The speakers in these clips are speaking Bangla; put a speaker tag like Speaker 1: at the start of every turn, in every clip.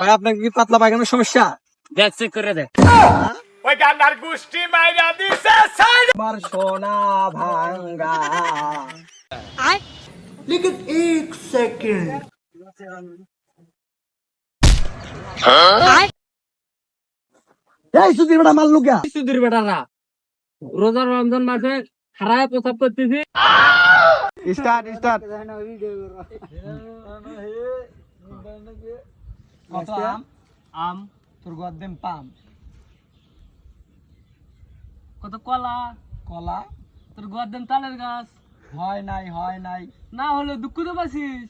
Speaker 1: ভাই আপনার কি পাতলা পায়খানার সমস্যা?
Speaker 2: দেখ চেক করে দেখ।
Speaker 1: আমার সোনা ভাঙ্গা। এই সুধীর বেটা মারলু গা
Speaker 2: সুধীর বেটারা রোজা রমজান মাসে খারায় প্রসাব করতেছি।
Speaker 1: Start start. কত আম?
Speaker 2: আম
Speaker 1: তোর গদ্দেম পাম।
Speaker 2: কত কলা?
Speaker 1: কলা?
Speaker 2: তোর গর্দেন তালের গাছ।
Speaker 1: হয় নাই হয় নাই।
Speaker 2: না হলে দুঃখ তো পাচ্ছিস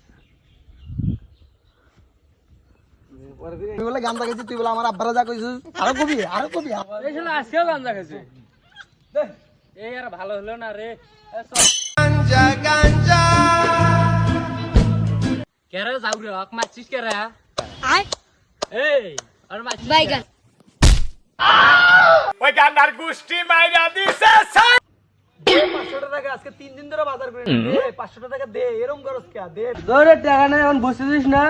Speaker 1: তুই বলে গান দেখাচ্ছিস তুই বলে আমার আব্বারা যা কইছিস আরও কবি আরও কবি।
Speaker 2: এই শালা আজকেও গাঞ্জা খেয়েছে এই আর ভালো হলো না রে। এ চল। কেরে যাও রে হক মারছিস কেরে এই আর মারছিস
Speaker 3: বাইগান।
Speaker 1: পাঁচশো টাকা আজকে তিন দিন ধরে বাজার করে পাঁচশো টাকা দে এরম খরচ কে? দে।
Speaker 2: ধরে টাকা নাই এখন বসেছিস না।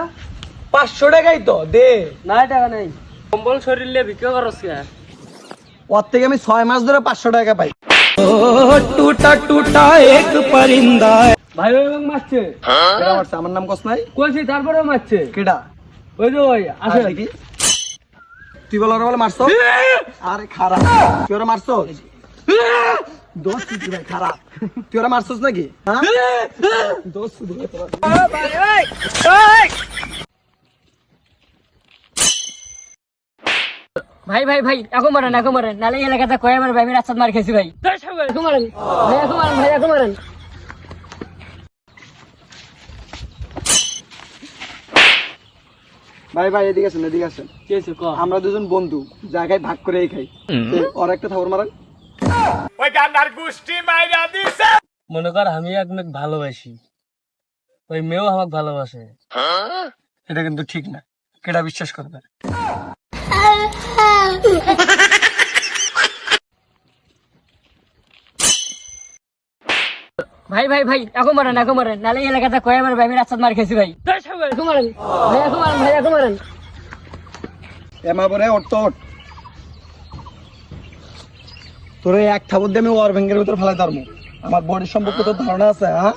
Speaker 1: পাঁচশো টাকাই তো দে।
Speaker 2: নাই টাকা নাই। কম্বল শরীরে বিক্রি করস কে?
Speaker 1: ওর থেকে আমি ছয় মাস ধরে পাঁচশো টাকা পাই।
Speaker 2: ভাই ভাই এবং মারছে।
Speaker 1: কেডা মারছে? আমার নাম কস নাই?
Speaker 2: কইছি তারপরে মারছে।
Speaker 1: কেডা?
Speaker 2: ওই যে ওই আসে
Speaker 1: দেখি। তুই বল ওরা বলে মারছো? আরে খারাপ। তুই ওরা মারছো? দোষ তুই ভাই খারাপ। তুই ওরা মারছস নাকি? হ্যাঁ? দোষ শুধু ভাই।
Speaker 3: ভাই ভাই ভাই এখন মারেন এখন মারেন। নালে এলাকাতে কয়ে মারে ভাই আমি রাস্তাত মার খেয়েছি ভাই। এখন মারেন। ভাই এখন মারেন ভাই এখন মারেন।
Speaker 1: ভাই ভাই এদিকে আসেন এদিকে আসেন। আমরা দুজন বন্ধু জায়গায় ভাগ করেই খাই। ওর একটা থাবর মারেন।
Speaker 2: মনে কর আমি আপনাকে ভালোবাসি। ওই মেয়েও আমাকে ভালোবাসে।
Speaker 1: এটা কিন্তু ঠিক না। কেটা বিশ্বাস করবে?
Speaker 3: ভাই ভাই ভাই এখন মারেন এখন মারেন। নালে এই এলাকাতে কয়ে মারে ভাই আমি রাস্তাত মার খেয়েছি ভাই। এখন মারেন। ভাই এখন মারেন ভাই এখন মারেন।
Speaker 1: এমা পরে ওট তো ওট তোর এক থাবর দিয়ে আমি ওয়ার ভেঙ্গের ভিতর ফেলাই তারমু আমার বডির সম্পর্কে তোর ধারণা আছে হ্যাঁ?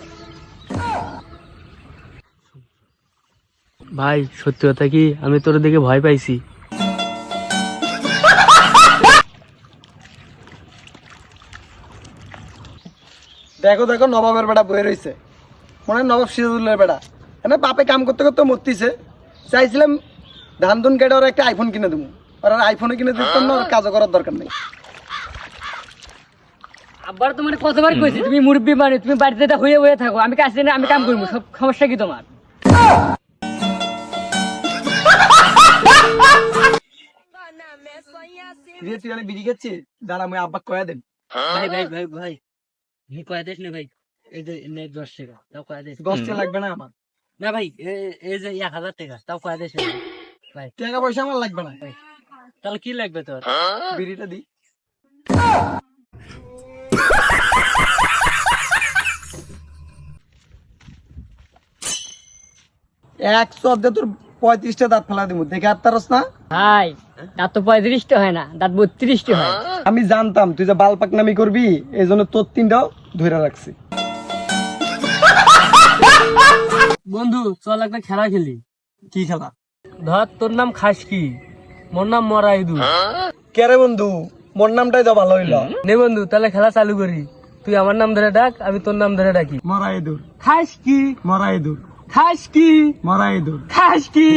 Speaker 2: ভাই সত্যি কথা কি? আমি তোর দিকে ভয় পাইছি।
Speaker 1: দেখো দেখো নবাবের বেটা বয়ে রয়েছে মনে হয় নবাব সিরাজুল্লার বেটা। এনে বাপে কাম করতে করতে মরতিছে। চাইছিলাম ধান ধুন কেটে ওরা একটা আইফোন কিনে দেবো আর আইফোনে কিনে দিতাম না ওর কাজও করার দরকার নেই।
Speaker 3: আবার তোমার কতবার কইছি তুমি মুরব্বি মানে তুমি বাড়িতে তা হয়ে হয়ে থাকো আমি কাজ না আমি কাম করব সব সমস্যা কি তোমার?
Speaker 1: তুই আমি বিড়ি খাচ্ছি দাঁড়া আমি আব্বা কয়া দেন।
Speaker 2: ভাই ভাই ভাই ভাই। কয় দেশ না ভাই এই যে নেট দশ টাকা তাও কয় দেশ।
Speaker 1: দশটা লাগবে না আমার।
Speaker 2: না ভাই এই যে এক হাজার টাকা তাও কয় দেশ ভাই।
Speaker 1: টাকা পয়সা আমার লাগবে না।
Speaker 2: তাহলে কি লাগবে তোর?
Speaker 1: বিড়িটা দি। একশো অর্ধে তোর পঁয়ত্রিশটা দাঁত ফেলা দিব দেখে আর তারস না?
Speaker 3: ভাই দাঁত তো পঁয়ত্রিশটা হয় না দাঁত বত্রিশটা হয়।
Speaker 1: আমি জানতাম তুই যে বাল পাকনামি করবি এই জন্য তোর তিনটাও ধরে রাখছি।
Speaker 2: বন্ধু চল একটা খেলা খেলি।
Speaker 1: কি খেলা?
Speaker 2: ধর তোর নাম খাস কি মোর নাম মরাইদু।
Speaker 1: কে রে বন্ধু? মোর নামটাই তো ভালো হইল।
Speaker 2: নে বন্ধু তাহলে খেলা চালু করি। তুই আমার নাম ধরে ডাক আমি তোর নাম ধরে ডাকি।
Speaker 1: মরাই দূর
Speaker 2: খাস কি
Speaker 1: মরাই দূর
Speaker 2: খাস কি
Speaker 1: মরাই দূর
Speaker 2: খাস কি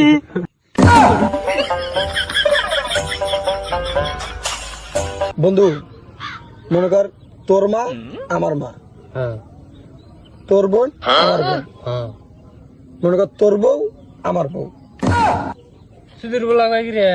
Speaker 1: বন্ধু মনে কর তোর মা আমার মা।
Speaker 2: হ্যাঁ।
Speaker 1: তোর বোন আমার বোন।
Speaker 2: হ্যাঁ।
Speaker 1: মনে কর তোর বউ আমার বউ।
Speaker 2: সুধীর বলা ভাই রে।